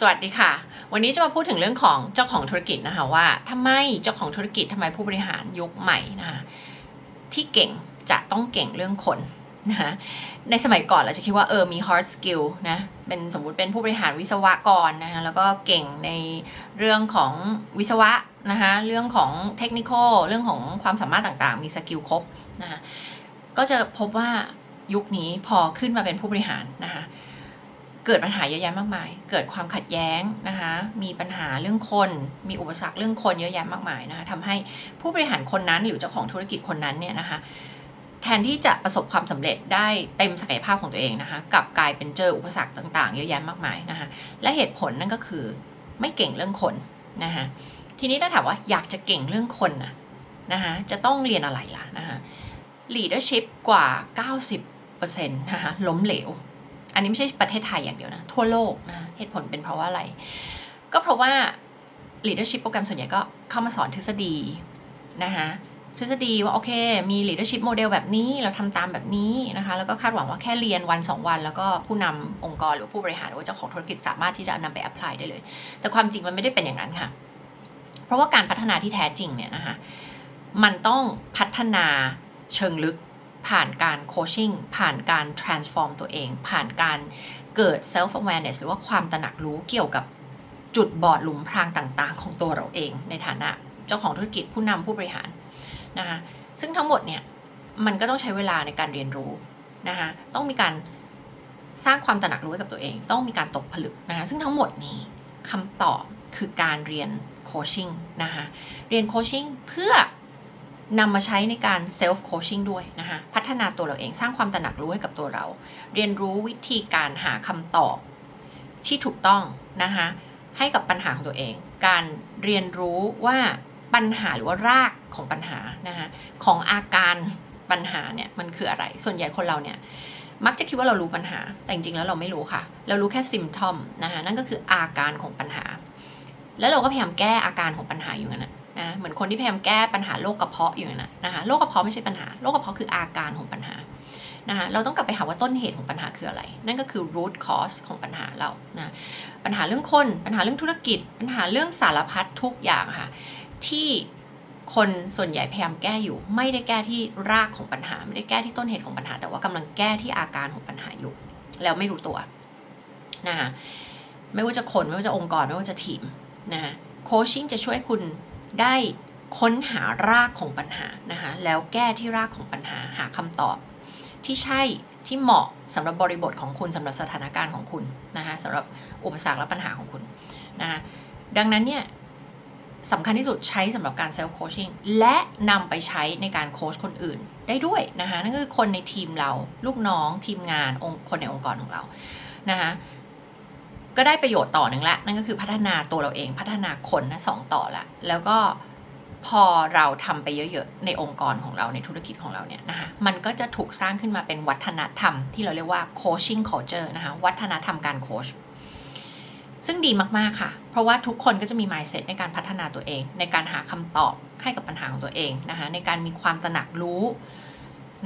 สวัสดีค่ะ วันนี้จะมาพูดถึงเรื่องของเจ้าของธุรกิจนะคะว่าทำไมเจ้าของธุรกิจทำไมผู้บริหารยุคใหม่นะคะที่เก่งจะต้องเก่งเรื่องคนนะคะในสมัยก่อนเราจะคิดว่าเออมี hard skill นะเป็นสมมุติเป็นผู้บริหารวิศวกรนะคะแล้วก็เก่งในเรื่องของวิศวะนะคะเรื่องของเทคนิคเรื่องของความสามารถต่างๆ มีสกิลครบนะคะก็จะพบว่ายุคนี้พอขึ้นมาเป็นผู้บริหารนะคะ เกิดปัญหาเยอะแยะมากมาย เกิดความขัดแย้งนะคะ มีปัญหาเรื่องคน มีอุปสรรคเรื่องคนเยอะแยะมากมายนะคะทำให้ผู้บริหารคนนั้นหรือเจ้าของธุรกิจคนนั้นเนี่ยนะคะแทนที่จะประสบความสำเร็จได้เต็มศักยภาพของตัวเองนะคะกลับกลายเป็นเจออุปสรรคต่างๆ เยอะแยะมากมายนะคะและเหตุผลนั่นก็คือไม่เก่งเรื่องคนนะคะทีนี้ถ้าถามว่าอยากจะเก่งเรื่องคนนะนะคะจะต้องเรียนอะไรล่ะนะคะ leadership กว่า 90%นะคะล้มเหลว อันนี้ไม่ใช่ประเทศไทยอย่างเดียวนะ ทั่วโลกนะเหตุผลเป็นเพราะว่าอะไร ก็เพราะว่า leadership โปรแกรมส่วนใหญ่ก็เข้ามาสอนทฤษฎีนะคะทฤษฎีว่าโอเค มี leadership model แบบนี้เราทำตามแบบนี้นะคะ แล้วก็คาดหวังว่าแค่เรียนวัน 2 วัน แล้วก็ผู้นำองค์กรหรือผู้บริหารหรือเจ้าของธุรกิจสามารถที่จะนำไป apply ได้เลย แต่ความจริงมันไม่ได้เป็นอย่างนั้นค่ะ เพราะว่าการพัฒนาที่แท้จริงเนี่ยนะคะ มันต้องพัฒนาเชิงลึก ผ่านการโคชชิ่งผ่านการ transform ตัวเอง ผ่านการเกิด self awareness หรือว่าความตระหนักรู้เกี่ยวกับจุดบอดหลุมพรางต่างๆ ของตัวเราเอง ในฐานะเจ้าของธุรกิจผู้นำผู้บริหารนะคะซึ่งทั้งหมดเนี่ยมันก็ต้องใช้เวลาในการเรียนรู้นะคะต้องมีการสร้างความตระหนักรู้ให้กับตัวเอง ต้องมีการตกผลึกนะคะซึ่งทั้งหมดนี้คำตอบคือการเรียนโคชชิ่งนะคะเรียนโคชชิ่งเพื่อ นำมาใช้ในการเซลฟ์โคชชิ่งด้วยนะคะพัฒนาตัวเราเองสร้างความตระหนักรู้ให้กับตัวเรา เรียนรู้วิธีการหาคำตอบที่ถูกต้องนะคะให้กับปัญหาของตัวเอง การเรียนรู้ว่าปัญหาหรือว่ารากของปัญหานะคะของอาการปัญหาเนี่ยมันคืออะไร ส่วนใหญ่คนเราเนี่ยมักจะคิดว่าเรารู้ปัญหา แต่จริงๆแล้วเราไม่รู้ค่ะ เรารู้แค่ซิมทอมนะคะนั่นก็คืออาการของปัญหา แล้วเราก็พยายามแก้อาการของปัญหาอยู่นั่นนะ นะเหมือนคนที่พยายามแก้ปัญหาโรคกระเพาะอยู่นะนะคะโรคกระเพาะไม่ใช่ปัญหาโรคกระเพาะคืออาการของปัญหานะคะเราต้องกลับไปหาว่าต้นเหตุของปัญหาคืออะไร นั่นก็คือ root cause ของปัญหาเรานะปัญหาเรื่องคน ปัญหาเรื่องธุรกิจ ปัญหาเรื่องสารพัดทุกอย่างค่ะที่คนส่วนใหญ่พยายามแก้อยู่ ไม่ได้แก้ที่รากของปัญหา ไม่ได้แก้ที่ต้นเหตุของปัญหา แต่ว่ากำลังแก้ที่อาการของปัญหาอยู่ แล้วไม่รู้ตัวนะคะไม่ว่าจะคนไม่ว่าจะองค์กรไม่ว่าจะทีมนะคะโคชชิ่งจะช่วยคุณ ได้ค้นหารากของปัญหานะคะแล้วแก้ที่รากของปัญหาหาคำตอบ ที่ใช่ที่เหมาะสำหรับบริบทของคุณสำหรับสถานการณ์ของคุณนะคะสำหรับอุปสรรคและปัญหาของคุณนะคะดังนั้นเนี่ยสำคัญที่สุดใช้สำหรับการเซลฟ์โคชชิ่งและนำไปใช้ในการโคชคนอื่นได้ด้วยนะคะนั่นคือคนในทีมเราลูกน้องทีมงานองค์คนในองค์กรของเรานะคะ ก็ได้ประโยชน์ต่อหนึ่งละ นั่นก็คือพัฒนาตัวเราเองพัฒนาคนนะสองต่อละแล้วก็พอเราทำไปเยอะๆ ในองค์กรของเราในธุรกิจของเราเนี่ยนะคะมันก็จะถูกสร้างขึ้นมาเป็นวัฒนธรรมที่เราเรียกว่า coaching culture นะคะวัฒนธรรมการโค้ชซึ่งดีมากๆค่ะ เพราะว่าทุกคนก็จะมี mindset ในการพัฒนาตัวเอง ในการหาคำตอบให้กับปัญหาของตัวเองนะคะในการมีความตระหนักรู้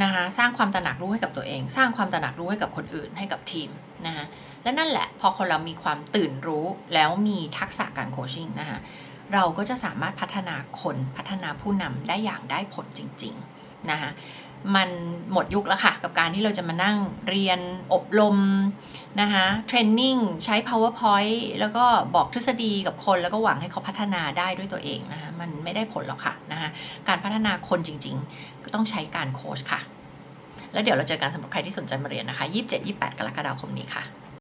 นะคะสร้างความตระหนักรู้ให้กับตัวเอง สร้างความตระหนักรู้ให้กับคนอื่นให้กับทีมนะคะและนั่นแหละพอคนเรามีความตื่นรู้แล้วมีทักษะการโคชชิ่งนะคะเราก็จะสามารถพัฒนาคนพัฒนาผู้นำได้อย่างได้ผลจริงๆนะคะมันหมดยุคแล้วค่ะ กับการที่เราจะมานั่งเรียนอบรมนะคะเทรนนิ่งใช้ powerpoint แล้วก็บอกทฤษฎีกับคนแล้วก็หวังให้เขาพัฒนาได้ด้วยตัวเองนะคะ มันไม่ได้ผลหรอกค่ะนะคะการพัฒนาคนจริงๆ ก็ต้องใช้การโค้ชค่ะ แล้วเดี๋ยวเราเจอกันสำหรับใครที่สนใจมาเรียนนะคะ 27-28 กรกฎาคมนี้ค่ะ